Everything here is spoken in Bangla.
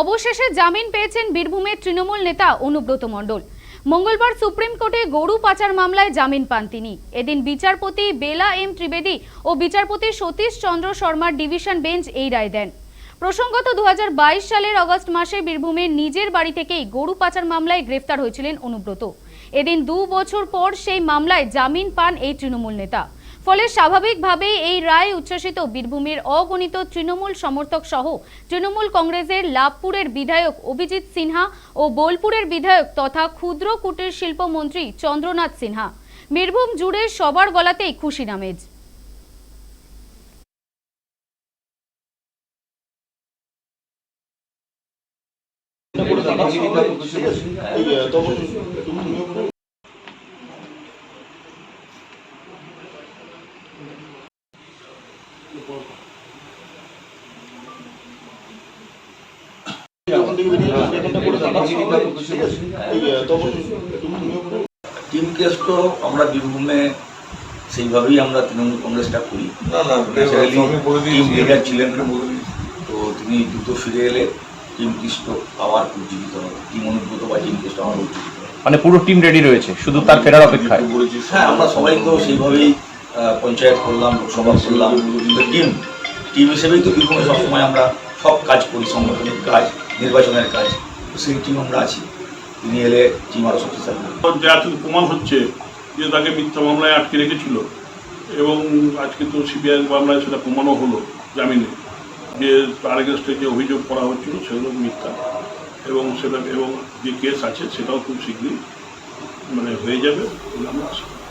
অবশেষে জামিন পেয়েছেন বীরভূমের তৃণমূল নেতা অনুব্রত মণ্ডল। মঙ্গলবার সুপ্রিম কোর্টে গরু পাচার মামলায় জামিন পান তিনি। এদিন বিচারপতি বেলা এম ত্রিবেদী ও বিচারপতি সতীশ চন্দ্র শর্মার ডিভিশন বেঞ্চ এই রায় দেন। প্রসঙ্গত দু হাজার বাইশ সালের অগস্ট মাসে বীরভূমের নিজের বাড়ি থেকেই গরু পাচার মামলায় গ্রেফতার হয়েছিলেন অনুব্রত। এদিন দু বছর পর সেই মামলায় জামিন পান এই তৃণমূল নেতা। ফলে স্বাভাবিকভাবেই এই রায় উচ্ছ্বসিত বীরভূমের অগণিত তৃণমূল সমর্থক সহ তৃণমূল কংগ্রেসের লাভপুরের বিধায়ক অভিজিৎ সিনহা ও বোলপুরের বিধায়ক তথা ক্ষুদ্র কুটির শিল্পমন্ত্রী চন্দ্রনাথ সিনহা। বীরভূম জুড়ে সবার গলাতেই খুশি নামেজ থেকে বেরিয়ে যাবে, এখানটা করে দাও, ঠিক আছে? এই, আহ, তখন টিম কেস তো আমরা বীরভূমে সেইভাবেই আমরা তৃণমূল কংগ্রেসটা করি। লিডার ছিলেন তো তিনি দ্রুত ফিরে এলে টিম কৃষ্ট আবার উজ্জীবিত হবে। টিম অনুব্রত বা টিম কৃষ্ট আবার উজ্জীবিত মানে পুরো টিম রেডি রয়েছে শুধু তার ফেরার অপেক্ষায়। বলেছি হ্যাঁ আমরা সবাই তো সেইভাবেই পঞ্চায়েত করলাম, লোকসভা করলাম। টিম টিম হিসেবেই তো বীরভূমে সবসময় আমরা সব কাজ করি, সাংগঠনিক কাজ, নির্বাচনের কাজ। তো সেই টিম আমরা আছি। তিনি এলে টিম আরও শক্তিশালী প্রমাণ হচ্ছে যে তাকে মিথ্যা মামলায় আটকে রেখেছিল। এবং আজকে তো সিবিআই মামলায় সেটা প্রমাণও হলো জামিনে। যে তার এগেনস্টে যে অভিযোগ করা হচ্ছিল সেগুলো মিথ্যা। এবং সেটা, এবং যে কেস আছে সেটাও খুব শীঘ্রই মানে হয়ে যাবে আমরা আশা।